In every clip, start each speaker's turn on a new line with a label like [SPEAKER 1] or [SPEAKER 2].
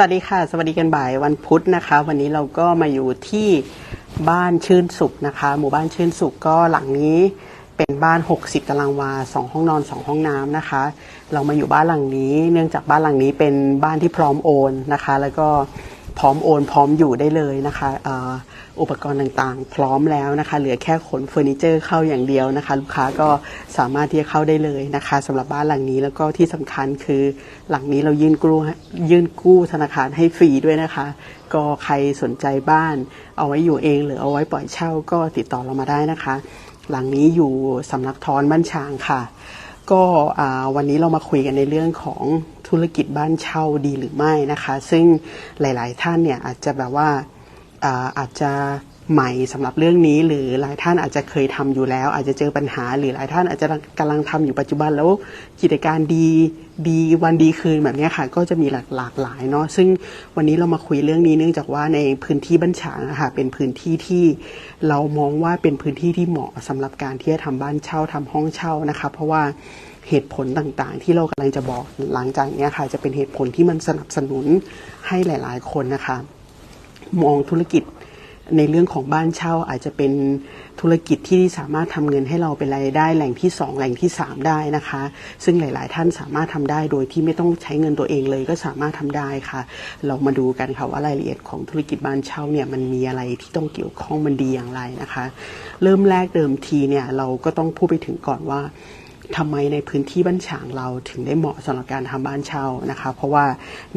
[SPEAKER 1] วัสดีค่ะ สวัสดีกันบ่ายวันพุธนะคะ วันนี้เราก็มาอยู่ที่บ้านชื่นสุขนะคะ หมู่บ้านชื่นสุขก็หลังนี้เป็นบ้าน 60 ตารางวา 2 ห้องนอน 2 ห้องน้ำนะคะ เรามาอยู่บ้านหลังนี้ เนื่องจากบ้านหลังนี้เป็นบ้านที่พร้อมโอนนะคะ แล้วก็ พร้อมโอนพร้อมอยู่ได้เลยนะคะอ,อุปกรณ์ต่างๆ พร้อมแล้วนะคะ เหลือแค่ขนเฟอร์นิเจอร์เข้าอย่างเดียวนะคะ ลูกค้าก็สามารถที่จะเข้าได้เลยนะคะสำหรับบ้านหลังนี้แล้วก็ที่สำคัญคือหลังนี้เรายื่นกู้ยื่นกู้ธนาคารให้ฟรีด้วยนะคะ ก็ใครสนใจบ้าน เอาไว้อยู่เองหรือเอาไว้ปล่อยเช่าก็ติดต่อเรามาได้นะคะ หลังนี้อยู่สำนักทอนบ้านช้างค่ะ ก็วันนี้เรามาคุยกันในเรื่องของธุรกิจบ้านเช่าดีหรือไม่นะคะ ซึ่งหลาย ๆ ท่านเนี่ยอาจจะแบบว่าอาจจะ ใหม่สำหรับเรื่องนี้ หรือหลายท่านอาจจะเคยทำอยู่แล้ว อาจจะเจอปัญหา หรือหลายท่านอาจจะกำลังทำอยู่ปัจจุบันแล้วกิจการดีดีวันดีคืนแบบนี้ค่ะ ก็จะมีหลากหลากหลายเนาะซึ่งวันนี้เรามาคุยเรื่องนี้เนื่องจากว่าในพื้นที่บ้านฉางอะค่ะเป็นพื้นที่ที่เรามองว่าเป็นพื้นที่ที่เหมาะสำหรับการที่จะทำบ้านเช่าทำห้องเช่านะคะ เพราะว่าเหตุผลต่างๆ ที่เรากำลังจะบอกหลังจากนี้ค่ะ จะเป็นเหตุผลที่มันสนับสนุนให้หลาย ๆ คนนะคะ มองธุรกิจ ในเรื่องของบ้านเช่าอาจจะเป็นธุรกิจที่สามารถทำเงินให้เราเป็นรายได้แหล่งที่ 2 แหล่งที่ 3 ได้นะคะ ซึ่งหลาย ๆ ท่านสามารถทำได้โดยที่ไม่ต้องใช้เงินตัวเองเลยก็สามารถทำได้ค่ะ เรามาดูกันค่ะว่ารายละเอียดของธุรกิจบ้านเช่าเนี่ยมันมีอะไรที่ต้องเกี่ยวข้องมันดีอย่างไรนะคะ เริ่มแรกเดิมทีเนี่ยเราก็ต้องพูดไปถึงก่อนว่าทำไมในพื้นที่บ้านฉางเราถึงได้เหมาะสำหรับการทำบ้านเช่านะคะ เพราะว่า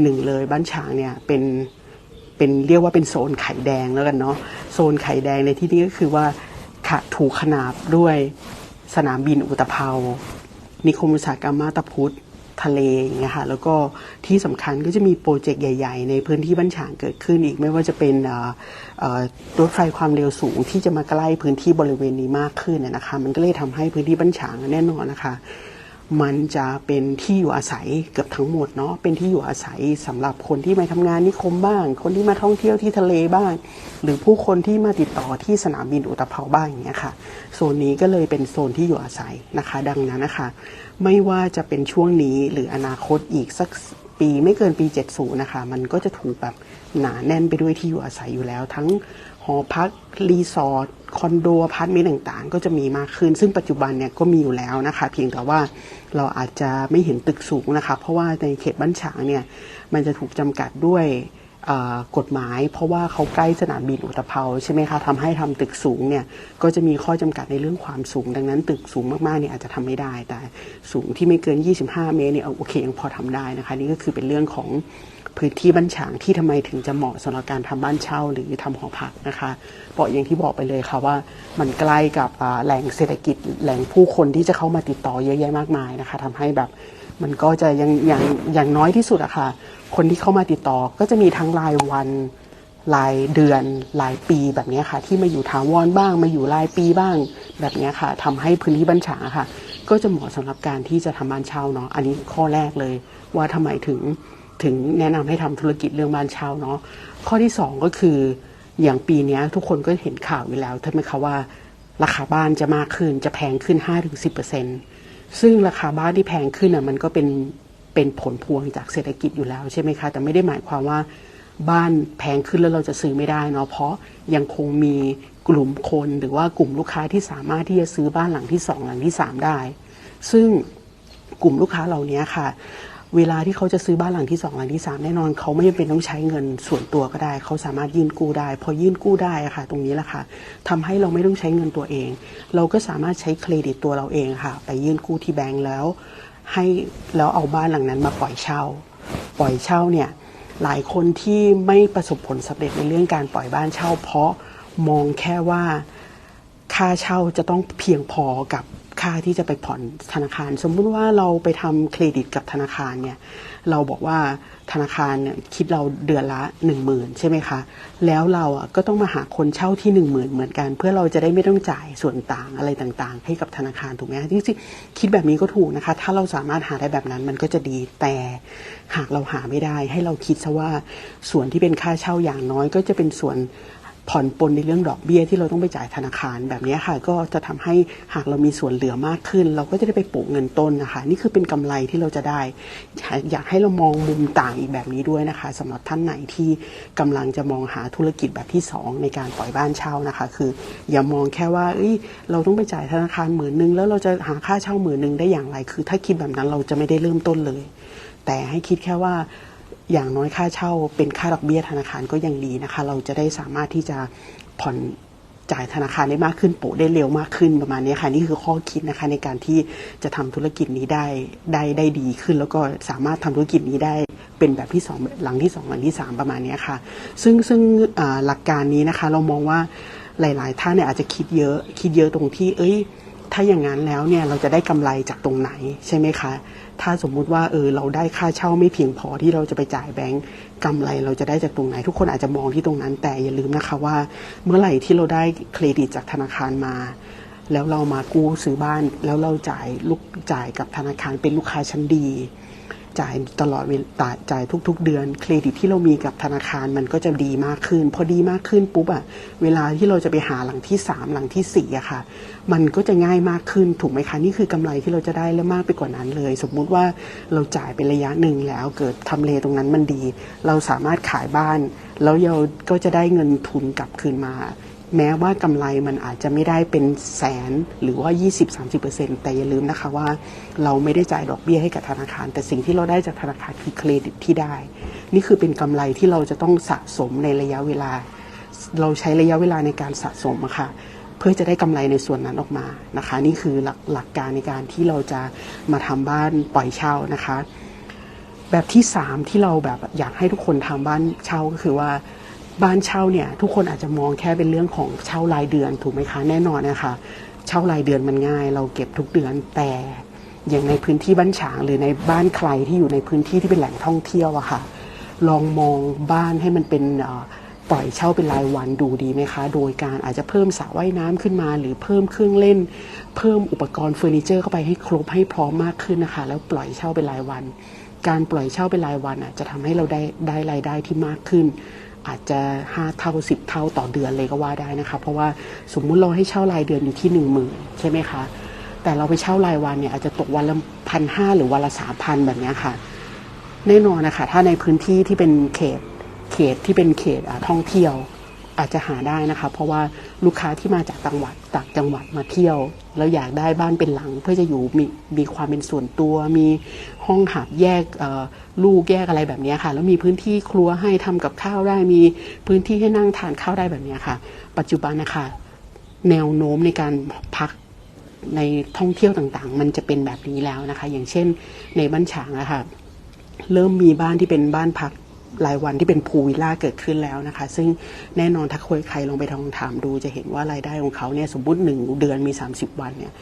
[SPEAKER 1] หนึ่งเลยบ้านฉางเนี่ยเป็น เป็นเรียกว่าเป็นโซนไข่แดงแล้วกันเนาะโซนไข่แดงในที่นี้ก็คือว่าขะถูกขนาบด้วยสนามบินอุตภเปานิคมอุตสาหกรรมมาตาพุธทะเลอย่างเงี้ยค่ะแล้วก็ที่สำคัญก็จะมีโปรเจกต์ใหญ่ ๆ ในพื้นที่บ้านฉางเกิดขึ้นอีกไม่ว่าจะเป็นรถไฟความเร็วสูงที่จะมาใกล้พื้นที่บริเวณนี้มากขึ้นนะนะคะ มันก็เลยทำให้พื้นที่บ้านฉางแน่นอนนะคะ มันจะเป็นที่อยู่อาศัยเกือบทั้งหมดเนาะเป็นที่อยู่อาศัยสำหรับคนที่มาทำงานนิคมบ้าง คนที่มาท่องเที่ยวที่ทะเลบ้าง หรือผู้คนที่มาติดต่อที่สนามบินอุตภเปาบ้างอย่างเงี้ยค่ะโซนนี้ก็เลยเป็นโซนที่อยู่อาศัยนะคะ ดังนั้นนะคะ ไม่ว่าจะเป็นช่วงนี้หรืออนาคตอีกสักปีไม่เกินปี 70 นะคะ มันก็จะถูกแบบหนาแน่นไปด้วยที่อยู่อาศัยอยู่แล้วทั้ง หอพักรีสอร์ทคอนโดพาร์ทเมนต์ต่างๆ ก็จะมีมากขึ้น ซึ่งปัจจุบันเนี่ยก็มีอยู่แล้วนะคะ เพียงแต่ว่าเราอาจจะไม่เห็นตึกสูงนะคะ เพราะว่าในเขตบ้านฉางเนี่ยมันจะถูกจำกัดด้วย กฎหมาย เพราะว่าเขาใกล้สนามบินอุตภเปาใช่ไหมคะทำให้ทำตึกสูงเนี่ยก็จะมีข้อจำกัดในเรื่องความสูง ดังนั้น ตึกสูงมากๆเนี่ยอาจจะทำไม่ได้ แต่สูงที่ไม่เกิน 25 เมตรเนี่ยเอาโอเคยังพอทำได้นะคะนี่ก็คือเป็นเรื่องของพื้นที่บ้านฉางที่ทำไมถึงจะเหมาะสำหรับการทำบ้านเช่าหรือทำหอพักนะคะบอกอย่างที่บอกไปเลยค่ะว่ามันใกล้กับแหล่งเศรษฐกิจแหล่งผู้คนที่จะเข้ามาติดต่อเยอะแยะมากมายนะคะทำให้แบบ มันก็จะยังอย่างอย่างน้อยที่สุดอะค่ะ คนที่เข้ามาติดต่อก็จะมีทั้งรายวันรายเดือนรายปีแบบนี้ค่ะ ที่มาอยู่ถาวรบ้าง มาอยู่รายปีบ้างแบบนี้ค่ะทำให้พื้นที่บ้านฉางค่ะ ก็จะเหมาะสำหรับการที่จะทำบ้านเช่าเนาะอันนี้ข้อแรกเลย ว่าทำไมถึงถึงแนะนำให้ทำธุรกิจเรื่องบ้านเช่าเนาะข้อที่สองก็คืออย่างปีนี้ทุกคนก็เห็นข่าวอยู่แล้วใช่ไหมคะว่า ราคาบ้านจะมากขึ้นจะแพงขึ้น 5-10% ซึ่งราคาบ้านที่แพงขึ้นอะมันก็เป็นเป็นผลพวงจากเศรษฐกิจอยู่แล้วใช่ไหมคะ แต่ไม่ได้หมายความว่าบ้านแพงขึ้นแล้วเราจะซื้อไม่ได้เนาะเพราะยังคงมีกลุ่มคนหรือว่ากลุ่มลูกค้าที่สามารถที่จะซื้อบ้านหลังที่สองหลังที่สามได้ ซึ่งกลุ่มลูกค้าเหล่านี้ค่ะ เวลาที่เขาจะซื้อบ้านหลังที่สองหลังที่สามแน่นอนเขาไม่จำเป็นต้องใช้เงินส่วนตัวก็ได้ เขาสามารถยื่นกู้ได้ พอยื่นกู้ได้ค่ะ ตรงนี้แหละค่ะทำให้เราไม่ต้องใช้เงินตัวเอง เราก็สามารถใช้เครดิตตัวเราเองค่ะ ไปยื่นกู้ที่แบงก์แล้ว ให้แล้วเอาบ้านหลังนั้นมาปล่อยเช่า ปล่อยเช่าเนี่ยหลายคนที่ไม่ประสบผลสำเร็จในเรื่องการปล่อยบ้านเช่า เพราะมองแค่ว่าค่าเช่าจะต้องเพียงพอกับ ค่าที่จะไปผ่อนธนาคาร สมมุติว่าเราไปทำเครดิตกับธนาคารเนี่ยเราบอกว่าธนาคารเนี่ยคิดเราเดือนละหนึ่งหมื่นใช่ไหมคะ แล้วเราอะก็ต้องมาหาคนเช่าที่หนึ่งหมื่นเหมือนกัน เพื่อเราจะได้ไม่ต้องจ่ายส่วนต่างอะไรต่างๆ ให้กับธนาคารถูกไหมคะจริงๆคิดแบบนี้ก็ถูกนะคะ ถ้าเราสามารถหาได้แบบนั้นมันก็จะดีแต่หากเราหาไม่ได้ ให้เราคิดซะว่าส่วนที่เป็นค่าเช่าอย่างน้อยก็จะเป็นส่วน ผ่อนปลนในเรื่องดอกเบี้ยที่เราต้องไปจ่ายธนาคารแบบนี้ค่ะ ก็จะทำให้หากเรามีส่วนเหลือมากขึ้น เราก็จะได้ไปปลูกเงินต้นนะคะ นี่คือเป็นกำไรที่เราจะได้ อยากให้เรามองมุมต่างอีกแบบนี้ด้วยนะคะสำหรับท่านไหนที่กำลังจะมองหาธุรกิจแบบที่ 2 ในการปล่อยบ้านเช่านะคะ คือ อย่ามองแค่ว่าเอ้ยเราต้องไปจ่ายธนาคารหมื่นหนึ่งแล้วเราจะหาค่าเช่าหมื่นหนึ่งได้อย่างไร คือ ถ้าคิดแบบนั้นเราจะไม่ได้เริ่มต้นเลย แต่ให้คิดแค่ว่า อย่างน้อยค่าเช่าเป็นค่าดอกเบี้ยธนาคารก็ยังดีนะคะ เราจะได้สามารถที่จะผ่อนจ่ายธนาคารได้มากขึ้นโปะได้เร็วมากขึ้นประมาณนี้ค่ะ นี่คือข้อคิดนะคะในการที่จะทำธุรกิจนี้ได้ได้ได้ดีขึ้น แล้วก็สามารถทำธุรกิจนี้ได้เป็นแบบที่สองหลังที่สองหลังที่สามประมาณนี้ค่ะ ซึ่งซึ่งหลักการนี้นะคะเรามองว่าหลาย ๆ ท่านเนี่ยอาจจะคิดเยอะคิดเยอะตรงที่ เอ้ย ถ้าอย่างนั้นแล้วเนี่ยเราจะได้กำไรจากตรงไหนใช่ไหมคะ ถ้าสมมุติว่าเออเราได้ค่าเช่าไม่เพียงพอที่เราจะไปจ่ายแบงก์กำไรเราจะได้จากตรงไหน ทุกคนอาจจะมองที่ตรงนั้น แต่อย่าลืมนะคะว่า เมื่อไหร่ที่เราได้เครดิตจากธนาคารมา แล้วเรามากู้ซื้อบ้าน แล้วเราจ่ายลูกจ่ายกับธนาคารเป็นลูกค้าชั้นดี จ่ายตลอดเวลาจ่ายทุก ๆ เดือน เครดิตที่เรามีกับธนาคารมันก็จะดีมากขึ้น พอดีมากขึ้นปุ๊บอะเวลาที่เราจะไปหาหลังที่ 3 หลังที่4อะค่ะ มันก็จะง่ายมากขึ้นถูกไหมคะนี่คือกำไรที่เราจะได้และมากไปกว่านั้นเลย สมมุติว่าเราจ่ายเป็นระยะหนึ่งแล้วเกิดทำเลตรงนั้นมันดี เราสามารถขายบ้าน แล้วเราก็จะได้เงินทุนกลับคืนมา แม้ว่ากำไรมันอาจจะไม่ได้เป็นแสนหรือว่า 20-30%แต่อย่าลืมนะคะว่า เราไม่ได้จ่ายดอกเบี้ยให้กับธนาคาร แต่สิ่งที่เราได้จากธนาคารคือเครดิตที่ได้ นี่คือเป็นกำไรที่เราจะต้องสะสมในระยะเวลา เราใช้ระยะเวลาในการสะสมอะค่ะเพื่อจะได้กำไรในส่วนนั้นออกมานะคะ นี่คือหลักหลักการในการที่เราจะมาทำบ้านปล่อยเช่านะคะ แบบที่สามที่เราแบบอยากให้ทุกคนทำบ้านเช่าก็คือว่า บ้านเช่าเนี่ยทุกคนอาจจะมองแค่เป็นเรื่องของเช่ารายเดือนถูกไหมคะแน่นอนนะคะเช่ารายเดือนมันง่าย เราเก็บทุกเดือนแต่อย่างในพื้นที่บ้านฉางหรือในบ้านใครที่อยู่ในพื้นที่ที่เป็นแหล่งท่องเที่ยวอะค่ะ ลองมองบ้านให้มันเป็นปล่อยเช่าเป็นรายวันดูดีไหมคะ โดยการอาจจะเพิ่มสระว่ายน้ำขึ้นมา หรือเพิ่มเครื่องเล่น เพิ่มอุปกรณ์เฟอร์นิเจอร์เข้าไปให้ครบให้พร้อมมากขึ้นนะคะ แล้วปล่อยเช่าเป็นรายวัน การปล่อยเช่าเป็นรายวันอะจะทำให้เราได้ได้รายได้ที่มากขึ้น อาจจะ 5 เท่า 10 เท่าต่อเดือนเลยก็ว่าได้นะคะ เพราะว่าสมมุติเราให้เช่ารายเดือนอยู่ที่ 1 0,000 ใช่ไหมคะ แต่เราไปเช่ารายวันเนี่ยอาจจะตกวันละพันห้าหรือวันละสามพันแบบนี้ค่ะ แน่นอนนะคะ ถ้าในพื้นที่ที่เป็นเขตเขตที่เป็นเขตท่องเที่ยวอาจจะหาได้นะคะ เพราะว่า ลูกค้าที่มาจากจังหวัดต่างจังหวัดมาเที่ยว แล้วอยากได้บ้านเป็นหลัง เพื่อจะอยู่มีมีความเป็นส่วนตัว มีห้องหับแยกลูกแยกอะไรแบบนี้ค่ะ แล้วมีพื้นที่ครัวให้ทำกับข้าวได้ มีพื้นที่ให้นั่งทานข้าวได้แบบนี้ค่ะ ปัจจุบันนะคะแนวโน้มในการพักในท่องเที่ยวต่างๆ มันจะเป็นแบบนี้แล้วนะคะ อย่างเช่นในบ้านฉางอะค่ะเริ่มมีบ้านที่เป็นบ้านพัก รายวันที่เป็นพูวิลล่าเกิดขึ้นแล้วนะคะ ซึ่งแน่นอนถ้าคยใครลองไปทองถามดูจะเห็นว่ารายได้ของเขาเนี่ยสมมติหนึ่งเดือนมี 30 วันเนี่ย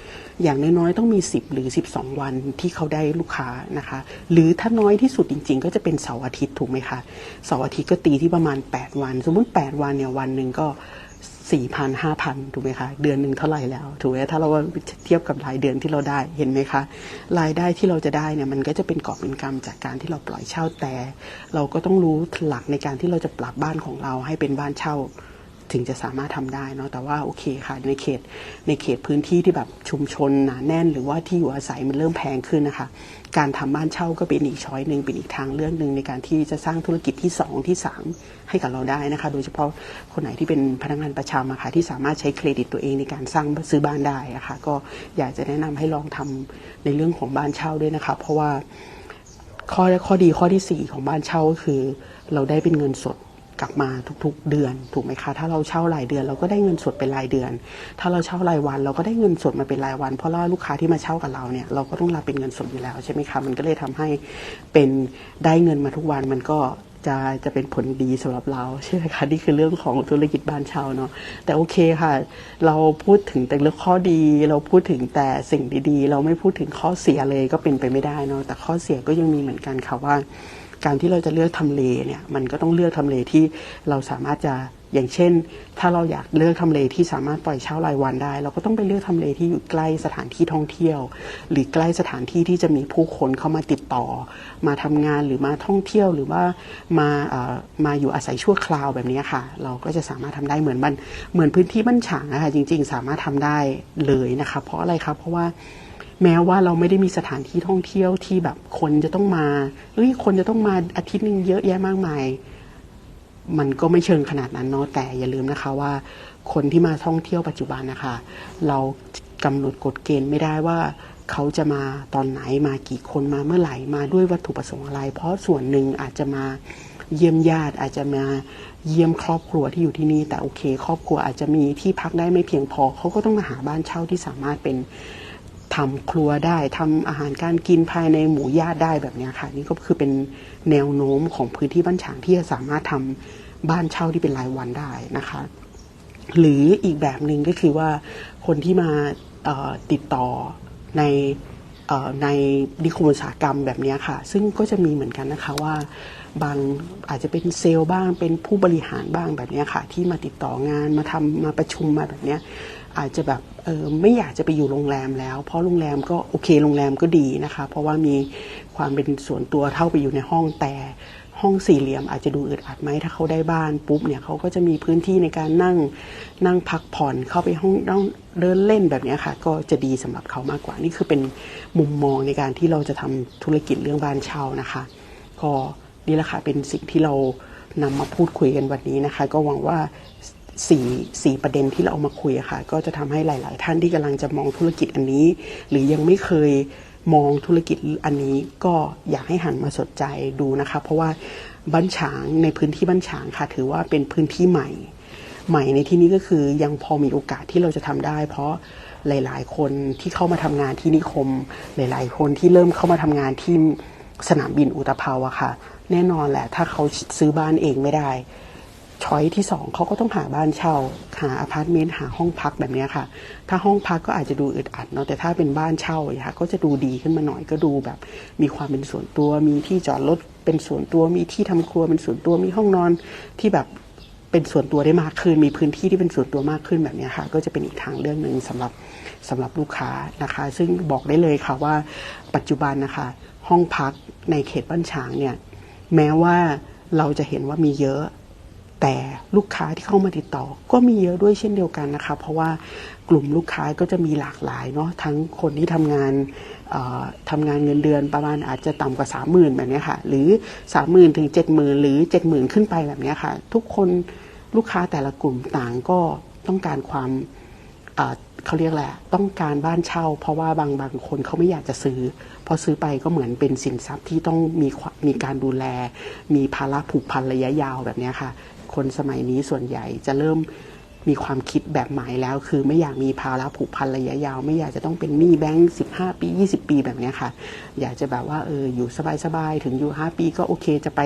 [SPEAKER 1] อย่างน้อยๆต้องมี 10 หรือ 12 วันที่เขาได้ลูกค้านะคะ หรือถ้าน้อยที่สุดจริง ๆ ก็จะเป็นเสาร์อาทิตย์ถูกไหมคะเสาร์อาทิตย์ก็ตีที่ประมาณ 8 วัน สมมติ 8 วันเนี่ยวันหนึ่งก็ สี่พันห้าพันถูกไหมคะ เดือนหนึ่งเท่าไหร่แล้ว ถูกไหมถ้าเราเทียบกับรายเดือนที่เราได้เห็นไหมคะ รายได้ที่เราจะได้เนี่ยมันก็จะเป็นกอบเป็นกำจากการที่เราปล่อยเช่าแต่ เราก็ต้องรู้หลักในการที่เราจะปรับบ้านของเราให้เป็นบ้านเช่า ถึงจะสามารถทำได้เนาะแต่ว่าโอเคค่ะในเขตในเขตพื้นที่ที่แบบชุมชนหนาแน่น หรือว่าที่อยู่อาศัยมันเริ่มแพงขึ้นนะคะ การทำบ้านเช่าก็เป็นอีกช้อยหนึ่งเป็นอีกทางเรื่องหนึ่งในการที่จะสร้างธุรกิจที่ 2 ที่ 3 ให้กับเราได้นะคะ โดยเฉพาะคนไหนที่เป็นพนักงานประจำอะค่ะที่สามารถใช้เครดิตตัวเองในการสร้างซื้อบ้านได้อะค่ะก็อยากจะแนะนำให้ลองทำในเรื่องของบ้านเช่าด้วยนะคะ เพราะว่าข้อข้อดีข้อที่ 4 ของบ้านเช่าก็คือ เราได้เป็นเงินสด กลับมาทุก ๆ เดือน ถูกไหมคะ ถ้าเราเช่ารายเดือนเราก็ได้เงินสดเป็นรายเดือน ถ้าเราเช่ารายวัน เราก็ได้เงินสดมาเป็นรายวัน เพราะว่าลูกค้าที่มาเช่ากับเราเนี่ยเราก็ต้องรับเป็นเงินสดอยู่แล้วใช่ไหมคะ มันก็เลยทำให้เป็นได้เงินมาทุกวันมันก็จะจะเป็นผลดีสำหรับเราใช่ไหมคะนี่คือเรื่องของธุรกิจบ้านเช่าเนาะแต่โอเคค่ะ เราพูดถึงแต่เรื่องข้อดี เราพูดถึงแต่สิ่งดีๆ เราไม่พูดถึงข้อเสียเลยก็เป็นไปไม่ได้เนาะแต่ข้อเสียก็ยังมีเหมือนกันค่ะว่า การที่เราจะเลือกทำเลเนี่ยมันก็ต้องเลือกทำเลที่เราสามารถจะอย่างเช่น ถ้าเราอยากเลือกทำเลที่สามารถปล่อยเช่ารายวันได้ เราก็ต้องไปเลือกทำเลที่อยู่ใกล้สถานที่ท่องเที่ยว หรือใกล้สถานที่ที่จะมีผู้คนเข้ามาติดต่อ มาทำงานหรือมาท่องเที่ยวหรือว่ามาเอ่อมาอยู่อาศัยชั่วคราวแบบนี้ค่ะ เราก็จะสามารถทำได้เหมือนมันเหมือนพื้นที่บ้านฉางนะคะจริง ๆ สามารถทำได้เลยนะคะเพราะอะไรครับเพราะว่า แม้ว่าเราไม่ได้มีสถานที่ท่องเที่ยวที่แบบคนจะต้องมาเอ้ยคนจะต้องมาอาทิตย์หนึ่งเยอะแยะมากมาย มันก็ไม่เชิงขนาดนั้นเนาะแต่อย่าลืมนะคะว่า คนที่มาท่องเที่ยวปัจจุบันนะคะ เรากำหนดกฎเกณฑ์ไม่ได้ว่าเขาจะมาตอนไหนมากี่คนมาเมื่อไหร่มาด้วยวัตถุประสงค์อะไร เพราะส่วนหนึ่งอาจจะมาเยี่ยมญาติอาจจะมาเยี่ยมครอบครัวที่อยู่ที่นี่แต่โอเค ครอบครัวอาจจะมีที่พักได้ไม่เพียงพอเขาก็ต้องมาหาบ้านเช่าที่สามารถเป็น ทำครัวได้ทำอาหารการกินภายในหมู่ญาติได้แบบนี้ค่ะ นี่ก็คือเป็นแนวโน้มของพื้นที่บ้านฉางที่จะสามารถทำบ้านเช่าที่เป็นรายวันได้นะคะ หรืออีกแบบหนึ่งก็คือว่าคนที่มาติดต่อในอในนิคมอุตสาหกรรมแบบนี้ค่ะ ซึ่งก็จะมีเหมือนกันนะคะว่าบางอาจจะเป็นเซลล์บ้างเป็นผู้บริหารบ้างแบบนี้ค่ะ ที่มาติดต่องานมาทำมาประชุมมาแบบนี้ อาจจะแบบเออไม่อยากจะไปอยู่โรงแรมแล้ว เพราะโรงแรมก็โอเคโรงแรมก็ดีนะคะ เพราะว่ามีความเป็นส่วนตัวเท่าไปอยู่ในห้องแต่ห้องสี่เหลี่ยมอาจจะดูอึดอัดไหมถ้าเขาได้บ้านปุ๊บเนี่ยเขาก็จะมีพื้นที่ในการนั่งนั่งพักผ่อนเข้าไปห้องนั่งเดินเล่นแบบนี้ค่ะ ก็จะดีสำหรับเขามากกว่านี่คือเป็นมุมมองในการที่เราจะทำธุรกิจเรื่องบ้านเช่านะคะ ก็นี่แหละค่ะเป็นสิ่งที่เรานำมาพูดคุยกันวันนี้นะคะ ก็หวังว่า สี่สี่ประเด็นที่เราเอามาคุยค่ะ ก็จะทำให้หลาย ๆ ท่านที่กำลังจะมองธุรกิจอันนี้ หรือยังไม่เคยมองธุรกิจอันนี้ก็อยากให้หันมาสนใจดูนะคะ เพราะว่าบ้านฉางในพื้นที่บ้านฉางค่ะ ถือว่าเป็นพื้นที่ใหม่ ใหม่ในที่นี้ก็คือยังพอมีโอกาสที่เราจะทำได้ เพราะหลาย ๆ คนที่เข้ามาทำงานที่นิคม หลาย ๆ คนที่เริ่มเข้ามาทำงานที่สนามบินอุตภาวะค่ะ แน่นอนแหละ ถ้าเขาซื้อบ้านเองไม่ได้ ช้อยที่สองเขาก็ต้องหาบ้านเช่า หาอพาร์ตเมนต์หาห้องพักแบบนี้ค่ะ ถ้าห้องพักก็อาจจะดูอึดอัดเนาะแต่ถ้าเป็นบ้านเช่านะค่ะก็จะดูดีขึ้นมาหน่อยก็ดูแบบ มีความเป็นส่วนตัว มีที่จอดรถเป็นส่วนตัวมีที่ทำครัวเป็นส่วนตัวมีห้องนอนที่แบบเป็นส่วนตัวได้มากขึ้น มีพื้นที่ที่เป็นส่วนตัวมากขึ้นแบบนี้ค่ะ ก็จะเป็นอีกทางเรื่องหนึ่งสำหรับสำหรับลูกค้านะคะ ซึ่งบอกได้เลยค่ะว่าปัจจุบันนะคะ ห้องพักในเขตบ้านฉางเนี่ยแม้ว่าเราจะเห็นว่ามีเยอะ แต่ลูกค้าที่เข้ามาติดต่อ ก็มีเยอะด้วยเช่นเดียวกันนะคะ เพราะว่ากลุ่มลูกค้าก็จะมีหลากหลายเนาะทั้งคนที่ทำงานทำงานเงินเดือนประมาณอาจจะต่ำกว่า 3 0,000แบบนี้ค่ะ หรือ 30,000ถึง70,000 หรือ 70,000 ขึ้นไปแบบนี้ค่ะ ทุกคนลูกค้าแต่ละกลุ่มต่างก็ต้องการความเขาเรียกแหละต้องการบ้านเช่า เพราะว่าบางบางคนเขาไม่อยากจะซื้อ พอซื้อไปก็เหมือนเป็นสินทรัพย์ที่ต้องมีมีการดูแล มีภาระผูกพันระยะยาวแบบนี้ค่ะ คนสมัยนี้ส่วนใหญ่จะเริ่มมีความคิดแบบใหม่แล้ว คือไม่อยากมีภาระผูกพันระยะยาว ไม่อยากจะต้องเป็นหนี้แบงค์สิบห้าปียี่สิบปีแบบนี้ค่ะ อยากจะแบบว่าเอออยู่สบายๆถึงอยู่ห้าปีก็โอเคจะไป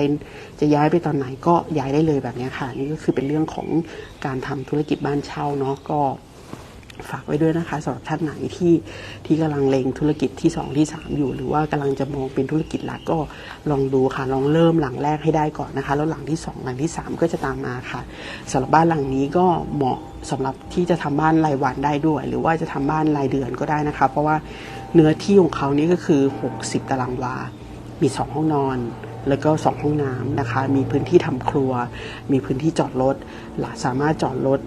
[SPEAKER 1] จะย้ายไปตอนไหนก็ย้ายได้เลยแบบนี้ค่ะ นี่ก็คือเป็นเรื่องของการทำธุรกิจบ้านเช่าเนาะก็ ฝากไว้ด้วยนะคะสำหรับท่านไหนที่ที่กำลังเลงธุรกิจที่ 2 ที่ 3 อยู่ หรือว่ากำลังจะมองเป็นธุรกิจหลักก็ลองดูค่ะ ลองเริ่มหลังแรกให้ได้ก่อนนะคะ แล้วหลังที่ 2 หลังที่ 3 ก็จะตามมาค่ะสำหรับบ้านหลังนี้ก็เหมาะสำหรับที่จะทำบ้านรายวันได้ด้วย หรือว่าจะทำบ้านรายเดือนก็ได้นะคะ เพราะว่าเนื้อที่ของเขานี่ก็คือ 60 ตารางวา มี 2 ห้องนอน แล้วก็2ห้องน้ำนะคะ มีพื้นที่ทำครัว มีพื้นที่จอดรถสามารถจอดรถ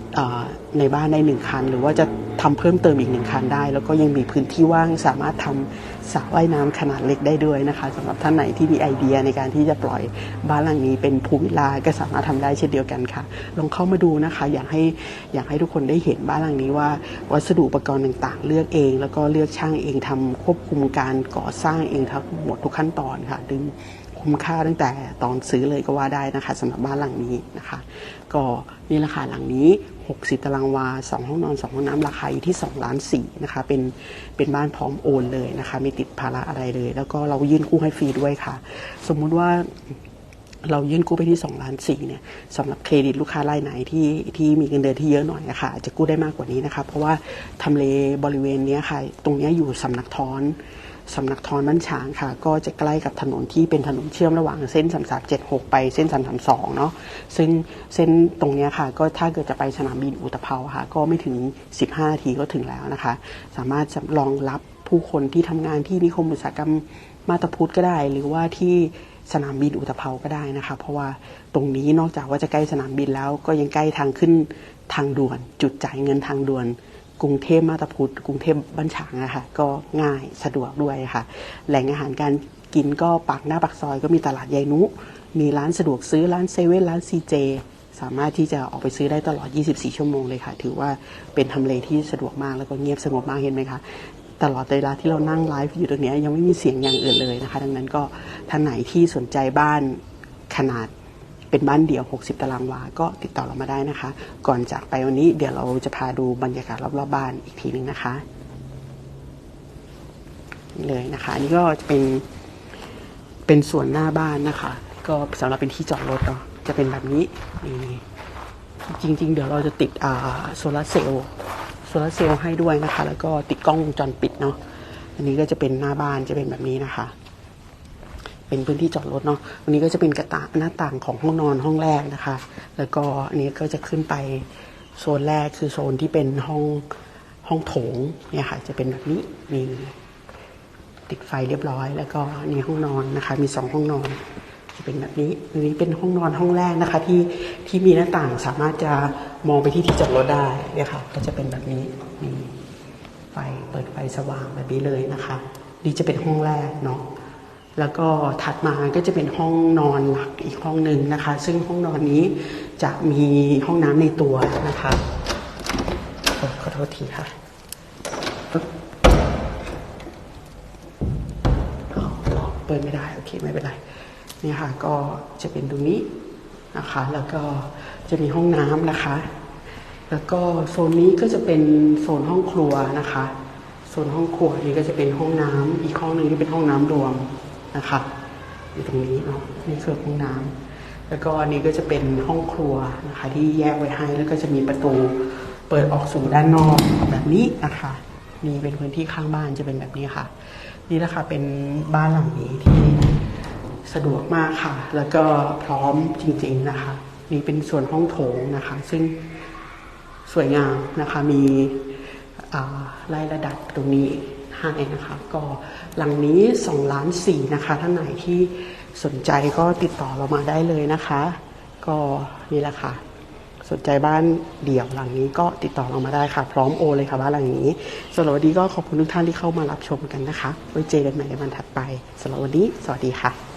[SPEAKER 1] ในบ้านได้หนึ่งคัน หรือว่าจะทำเพิ่มเติมอีกหนึ่งคันได้ แล้วก็ยังมีพื้นที่ว่างสามารถทำสระว่ายน้ำขนาดเล็กได้ด้วยนะคะสำหรับท่านไหนที่มีไอเดียในการที่จะปล่อยบ้านหลังนี้เป็นภูวิลลาก็สามารถทำได้เช่นเดียวกันค่ะ ลองเข้ามาดูนะคะ อยากให้อยากให้ทุกคนได้เห็นบ้านหลังนี้ว่า วัสดุอุปกรณ์ต่างๆ เลือกเอง แล้วก็เลือกช่างเองทำควบคุมการก่อสร้างเองทั้งหมดทุกขั้นตอนค่ะดึง คุ้มค่าตั้งแต่ตอนซื้อเลยก็ว่าได้นะคะสำหรับบ้านหลังนี้นะคะ ก็นี่ราคาหลังนี้ 60 ตารางวา 2 ห้องนอน 2 ห้องน้ำราคาอยู่ที่2ล้าน4นะคะเป็นเป็นบ้านพร้อมโอนเลยนะคะไม่ติดภาระอะไรเลย แล้วก็เรายื่นกู้ให้ฟรีด้วยค่ะ สมมุติว่าเรายื่นกู้ไปที่2ล้าน4เนี่ยสำหรับเครดิตลูกค้ารายไหนที่ที่มีเงินเดือนที่เยอะหน่อยอะคะอาจจะกู้ได้มากกว่านี้นะคะเพราะว่าทำเลบริเวณนี้ค่ะ ตรงนี้อยู่สำนักท้อน สำนักทอนบ้านฉางค่ะ ก็จะใกล้กับถนนที่เป็นถนนเชื่อมระหว่างเส้น 3376 ไปเส้น 332 เนาะซึ่งเส้นตรงนี้ค่ะ ก็ถ้าเกิดจะไปสนามบินอุตภเปาค่ะ ก็ไม่ถึง 15นาทีก็ถึงแล้วนะคะ สามารถจะรองรับผู้คนที่ทำงานที่นิคมอุตสาหกรรมมาตาพุทธก็ได้ หรือว่าที่สนามบินอุตภเปาก็ได้นะคะ เพราะว่าตรงนี้นอกจากว่าจะใกล้สนามบินแล้วก็ยังใกล้ทางขึ้นทางด่วน จุดจ่ายเงินทางด่วน กรุงเทพมาตาพุธกรุงเทพบ้านฉางนะคะก็ง่ายสะดวกด้วยค่ะ แหล่งอาหารการกินก็ปากหน้าปากซอยก็มีตลาดยายนุ มีร้านสะดวกซื้อร้านเซเว่นร้านซีเจสามารถที่จะออกไปซื้อได้ตลอด 24 ชั่วโมงเลยค่ะ ถือว่าเป็นทำเลที่สะดวกมากแล้วก็เงียบสงบมากเห็นไหมคะ ตลอดเวลาที่เรานั่งไลฟ์อยู่ตรงนี้ยังไม่มีเสียงอย่างอื่นเลยนะคะ ดังนั้นก็ท่านไหนที่สนใจบ้านขนาด เป็นบ้านเดี่ยว 60 ตารางวา ก็ติดต่อเรามาได้นะคะ ก่อนจากไปวันนี้เดี๋ยวเราจะพาดูบรรยากาศรอบๆบ้านอีกทีหนึ่งนะคะนี่เลยนะคะอันนี้ก็จะเป็นเป็นส่วนหน้าบ้านนะคะ ก็สำหรับเป็นที่จอดรถเนาะจะเป็นแบบนี้นี่จริง ๆ เดี๋ยวเราจะติดอ่าโซลาร์เซลล์โซลาร์เซลล์ให้ด้วยนะคะ แล้วก็ติดกล้องวงจรปิดเนาะอันนี้ก็จะเป็นหน้าบ้านจะเป็นแบบนี้นะคะ เป็นพื้นที่จอดรถเนาะวันนี้ก็จะเป็นกระตาหน้าต่างของห้องนอนห้องแรกนะคะ แล้วก็อันนี้ก็จะขึ้นไปโซนแรกคือโซนที่เป็นห้องห้องโถงเนี่ยค่ะจะเป็นแบบนี้มีติดไฟเรียบร้อย แล้วก็อันนี่ห้องนอนนะคะ มีสองห้องนอน จะเป็นแบบนี้อันนี้เป็นห้องนอนห้องแรกนะคะ ที่ที่มีหน้าต่างสามารถจะมองไปที่ที่จอดรถได้เนี่ยค่ะก็จะเป็นแบบนี้มีไฟเปิดไฟสว่างแบบนี้เลยนะคะ นี่จะเป็นห้องแรกเนาะ แล้วก็ถัดมาก็จะเป็นห้องนอนหลักอีกห้องหนึ่งนะคะ ซึ่งห้องนอนนี้จะมีห้องน้ำในตัวนะคะอขอโทษทีค่ะปึ๊บอ๋อเปิดไม่ได้โอเคไม่เป็นไรนี่ค่ะก็จะเป็นตรงนี้นะคะ แล้วก็จะมีห้องน้ำนะคะ แล้วก็โซนนี้ก็จะเป็นโซนห้องครัวนะคะ โซนห้องครัวนี้ก็จะเป็นห้องน้ำอีกห้องหนึ่งที่เป็นห้องน้ำรวม นะคะอยู่ตรงนี้เนาะนี่คือห้องน้ำแล้วก็อันนี้ก็จะเป็นห้องครัวนะคะ ที่แยกไว้ให้แล้วก็จะมีประตูเปิดออกสู่ด้านนอกแบบนี้นะคะนี่เป็นพื้นที่ข้างบ้านจะเป็นแบบนี้ค่ะ นี่แหละค่ะเป็นบ้านหลังนี้ที่สะดวกมากค่ะ แล้วก็พร้อมจริง ๆนะคะ นี่เป็นส่วนห้องโถงนะคะ ซึ่งสวยงามนะคะมีอ่าไล่ระดับตรงนี้ ให้นะคะก็หลังนี้2ล้านสี่นะคะท่านไหนที่สนใจก็ติดต่อเรามาได้เลยนะคะ ก็นี่แหละค่ะ สนใจบ้านเดี่ยวหลังนี้ก็ติดต่อเรามาได้ค่ะ พร้อมโอนเลยค่ะบ้านหลังนี้สำหรับวันนี้ก็ขอบคุณทุกท่านที่เข้ามารับชมกันนะคะ ไว้เจอกันใหม่ในวันถัดไปสำหรับวันนี้ สวัสดีค่ะ